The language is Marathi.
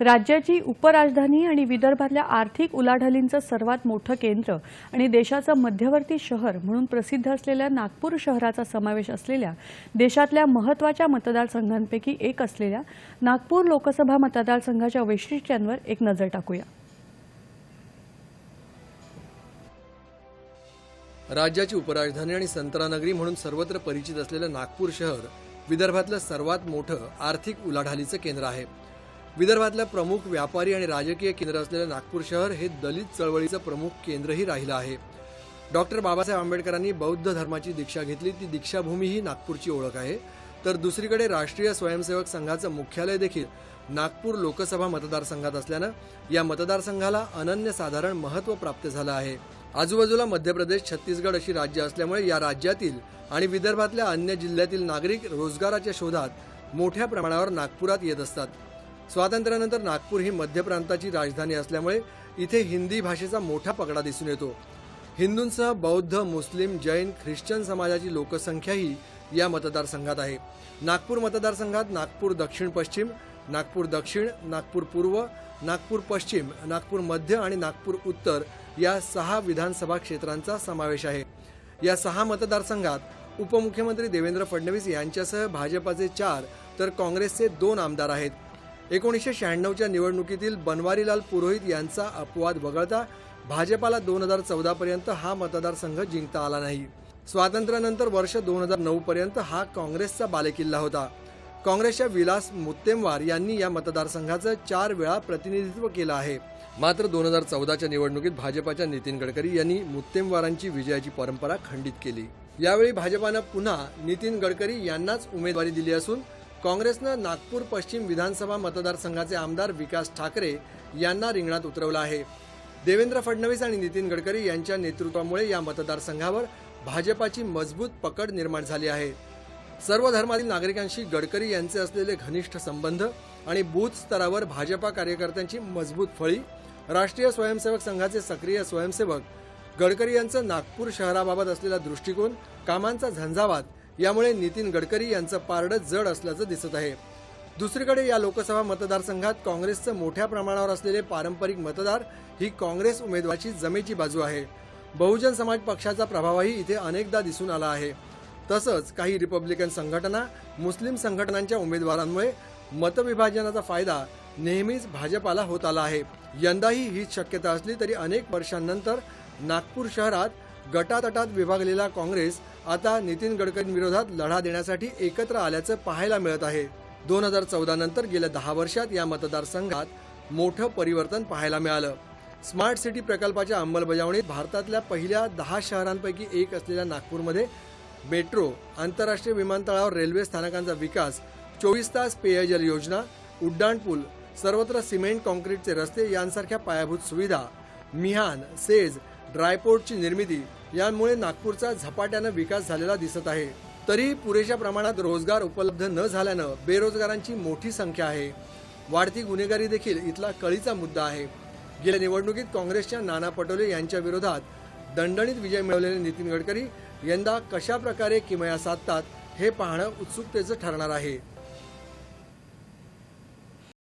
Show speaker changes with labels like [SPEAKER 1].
[SPEAKER 1] राज्याची उपराजधानी आणि विदर्भातल्या आर्थिक उलाढालींचं सर्वात मोठं केंद्र आणि देशाचं मध्यवर्ती शहर म्हणून प्रसिद्ध असलेल्या नागपूर शहराचा समावेश असलेल्या देशातल्या महत्त्वाच्या मतदारसंघांपैकी एक असलेल्या नागपूर लोकसभा मतदारसंघाच्या वैशिष्ट्यांवर एक नजर टाकूया.
[SPEAKER 2] राज्याची उपराजधानी आणि संतरानगरी म्हणून सर्वत्र परिचित असलेलं नागपूर शहर विदर्भातलं सर्वात मोठं आर्थिक उलाढालीचं केंद्र आहे. विदर्भातलं प्रमुख व्यापारी आणि राजकीय केंद्र असलेलं नागपूर शहर हे दलित चळवळीचं प्रमुख केंद्रही राहिलं आहे. डॉक्टर बाबासाहेब आंबेडकरांनी बौद्ध धर्माची दीक्षा घेतली. ती दीक्षाभूमी ही नागपूरची ओळख आहे. तर दुसरीकडे राष्ट्रीय स्वयंसेवक संघाचं मुख्यालय देखील नागपूर लोकसभा मतदारसंघात असल्यानं या मतदारसंघाला अनन्यसाधारण महत्त्व प्राप्त झालं आहे. आजूबाजूला मध्य प्रदेश छत्तीसगड अशी राज्य असल्यामुळे या राज्यातील आणि विदर्भातल्या अन्य जिल्ह्यातील नागरिक रोजगाराच्या शोधात मोठ्या प्रमाणावर नागपुरात येत असतात. स्वातंत्र्यानंतर नागपूर ही मध्य प्रांताची राजधानी असल्यामुळे इथे हिंदी भाषेचा मोठा पगडा दिसून येतो. हिंदूंसह बौद्ध मुस्लिम जैन ख्रिश्चन समाजाची लोकसंख्याही या मतदारसंघात आहे. नागपूर मतदारसंघात नागपूर दक्षिण पश्चिम नागपूर दक्षिण नागपूर पूर्व नागपूर पश्चिम नागपूर मध्य आणि नागपूर उत्तर या सहा विधानसभा क्षेत्रांचा समावेश आहे. या सहा मतदारसंघात उपमुख्यमंत्री देवेंद्र फडणवीस यांच्यासह भाजपाचे चार तर काँग्रेसचे दोन आमदार आहेत. एकोणीसशे शहाण्णवच्या निवडणुकीतील बनवारीलाल पुरोहित यांचा अपवाद वगळता भाजपाला दोन हजार चौदा पर्यंत हा मतदारसंघ जिंकता आला नाही. स्वातंत्र्यानंतर वर्ष दोन हजार नऊ पर्यंत हा काँग्रेसचा बालेकिल्ला होता. काँग्रेसच्या विलास मुत्तेमवार यांनी या मतदारसंघाचं चार वेळा प्रतिनिधित्व केलं आहे. मात्र दोन हजार चौदाच्या निवडणुकीत भाजपाच्या नितीन गडकरी यांनी मुत्तेमवारांची विजयाची परंपरा खंडित केली. यावेळी भाजपानं पुन्हा नितीन गडकरी यांनाच उमेदवारी दिली असून काँग्रेसनं नागपूर पश्चिम विधानसभा मतदारसंघाचे आमदार विकास ठाकरे यांना रिंगणात उतरवलं आहे. देवेंद्र फडणवीस आणि नितीन गडकरी यांच्या नेतृत्वामुळे या मतदारसंघावर भाजपाची मजबूत पकड निर्माण झाली आहे. सर्व धर्मातील नागरिकांशी गडकरी यांचे असलेले घनिष्ठ संबंध आणि बूथ स्तरावर भाजपा कार्यकर्त्यांची मजबूत फळी राष्ट्रीय स्वयंसेवक संघाचे सक्रिय स्वयंसेवक गडकरी यांचं नागपूर शहराबाबत असलेला दृष्टिकोन कामांचा झंझावात यामुळे नितीन गडकरी यांचं पारडं जड असल्याचं दिसत आहे. दुसरीकडे या लोकसभा मतदारसंघात काँग्रेसचं मोठ्या प्रमाणावर असलेले पारंपरिक मतदार ही काँग्रेस उमेदवाराची जमेची बाजू आहे. बहुजन समाज पक्षाचा प्रभावही इथे अनेकदा दिसून आला आहे. तसंच काही रिपब्लिकन संघटना मुस्लिम संघटनांच्या उमेदवारांमुळे मतविभाजनाचा फायदा नेहमीच भाजपाला होत आला आहे. यंदाही हीच शक्यता असली तरी अनेक वर्षांनंतर नागपूर शहरात गटातटात विभागलेला काँग्रेस आता नितीन गडकरींविरोधात लढा देण्यासाठी एकत्र आल्याचं पाहायला मिळत आहे. दोन हजार चौदा नंतर गेल्या दहा वर्षात या मतदारसंघात मोठं परिवर्तन पाहायला मिळालं. स्मार्ट सिटी प्रकल्पाच्या अंमलबजावणीत भारतातल्या पहिल्या दहा शहरांपैकी एक असलेल्या नागपूरमध्ये मेट्रो आंतरराष्ट्रीय विमानतळावर रेल्वे स्थानकांचा विकास चोवीस तास पेयजल योजना उड्डाणपूल सर्वत्र सिमेंट कॉन्क्रीटचे रस्ते यांसारख्या पायाभूत सुविधा मिहान सेज ड्रायपोर्टची निर्मिती यामुळे नागपूरचा झपाट्यानं विकास झालेला दिसत आहे. तरीही पुरेशा प्रमाणात रोजगार उपलब्ध न झाल्यानं बेरोजगारांची मोठी संख्या आहे. वाढती गुन्हेगारी देखील इथला कळीचा मुद्दा आहे. गेल्या निवडणुकीत काँग्रेसच्या नाना पटोले यांच्या विरोधात दणदणीत विजय मिळवलेले नितीन गडकरी यंदा कशा प्रकारे किमया साधतात हे पाहणं उत्सुकतेचं ठरणार आहे.